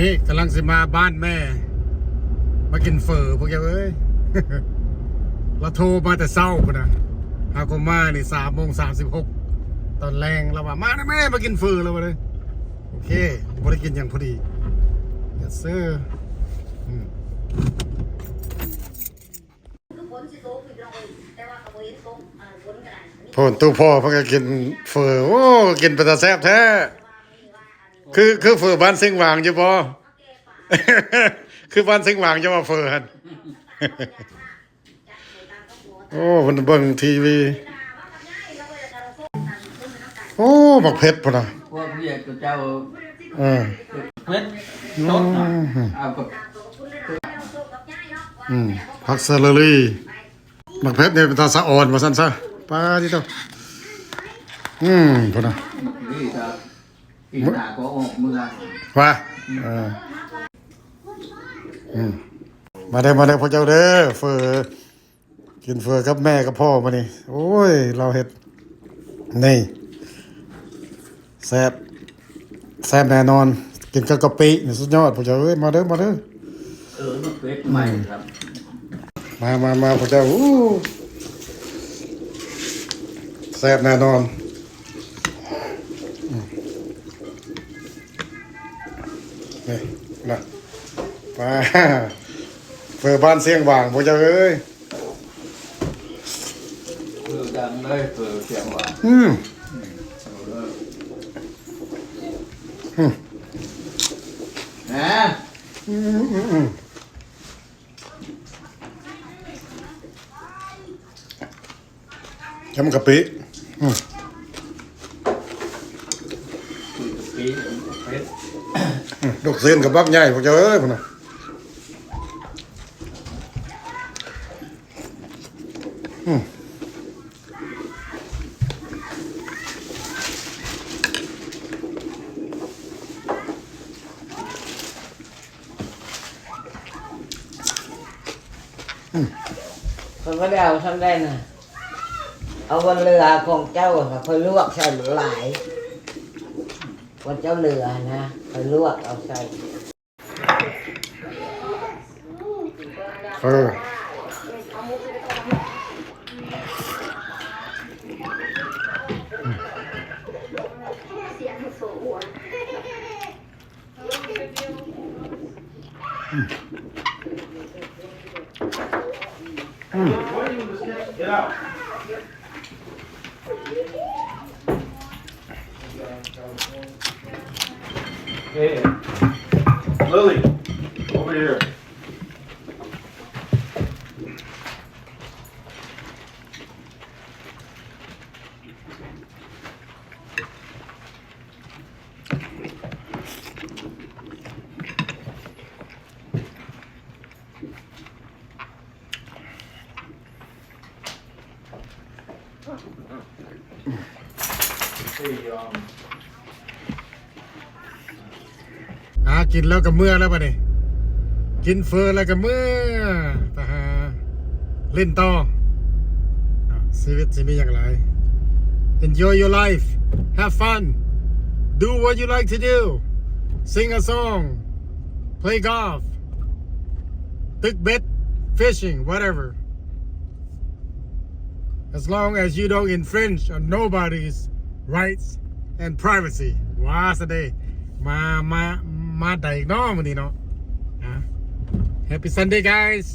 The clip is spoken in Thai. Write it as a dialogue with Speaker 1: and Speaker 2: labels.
Speaker 1: นี่กำลังสิมาบ้านแม่ มากินเฟอพวกแกเอ้ยเราโทรมาแต่เศร้าพนะหาก็มานี่สามโมงสามสิบหกตอนแรงเราว่ามานะแม่มากินเฟอแล้วมาเลยโอเคบริกินอย่างพอดีเยสเซอร์
Speaker 2: คือฝนสิตกพี่น้องเอ้ยแต่ว่าก็บ่เห็นตกอ่าฝนก็ได้นี่
Speaker 1: โทนตู้พ่อเพิ่งกินเฟอโอ้กินป็นตาแซ่บแท้ คือคือเฟอบ้านซิงหวางอยู่บ่คือบ้านซิงหวางจะว่าเฟอหันโอ้มันเบิ่งทีวีโอ้บักเพชรพุ่นน่ะ
Speaker 3: พวกเรียกเจ้า
Speaker 1: เออ
Speaker 3: เพชรต้นน่ะเอากับ
Speaker 1: อืมผักเซเลอรี่บักเพชรเนี่ยเป็นตาสะอ่อนว่าซั่นซะปลาที่เต้าอืมพุ่นน่ะ
Speaker 3: นี่ครับ อีตาก็ออกเมือง
Speaker 1: ว่าเอออืมมาเด้อมาเด้อพ่อเจ้าเด้อเฟอกินเฟอกับแม่กับพ่อมานี่โอ้ย เราเฮ็ดนี่แซ่บแซ่บแน่นอน กินกับกะปินี่สุดยอดพ่อเจ้าเอ้ยมาเด้อมาเด้อ
Speaker 3: เออมันเพชรใหม่ครับ
Speaker 1: มามามาพ่อเจ้าอู้แซ่บแน่นอนอืม นี่นะมาเฟอบ้านเสียงหว่างพ่อเจ้าเอ้ย
Speaker 3: เออดังเลยเออเสียงหวาน
Speaker 1: อืม
Speaker 3: เออนะ
Speaker 1: อืมอืมอืมยำกะปิอืม
Speaker 3: ปีเพ ชร
Speaker 1: ลูกเส้นกับบักใหญ่พวกเจ้าเอ้ยพุ่นน่ะ
Speaker 4: คนก็ได้เอาทำได้น่ะเอาบนเรือของเจ้าค่ะคอยลวกใส่หลาย บนเจ้าเรือนะคอยลวกเอาใส่
Speaker 1: เออ
Speaker 5: Hey, Lily, over here. Hey, um,
Speaker 1: กินแล้วก็เมื่อแล้วปะนี่กินเฟอแล้วก็เมื่อแต่หาเล่นต่ออ่ะชีวิตจะมีอย่างไร enjoy your life have fun do what you like to do sing a song play golf pick bet fishing whatever as long as you don't infringe on nobody's rights and privacy ว้าสเดย์มา มา มาได้อีกเนาะวันนี้เนาะอะ Happy Sunday guys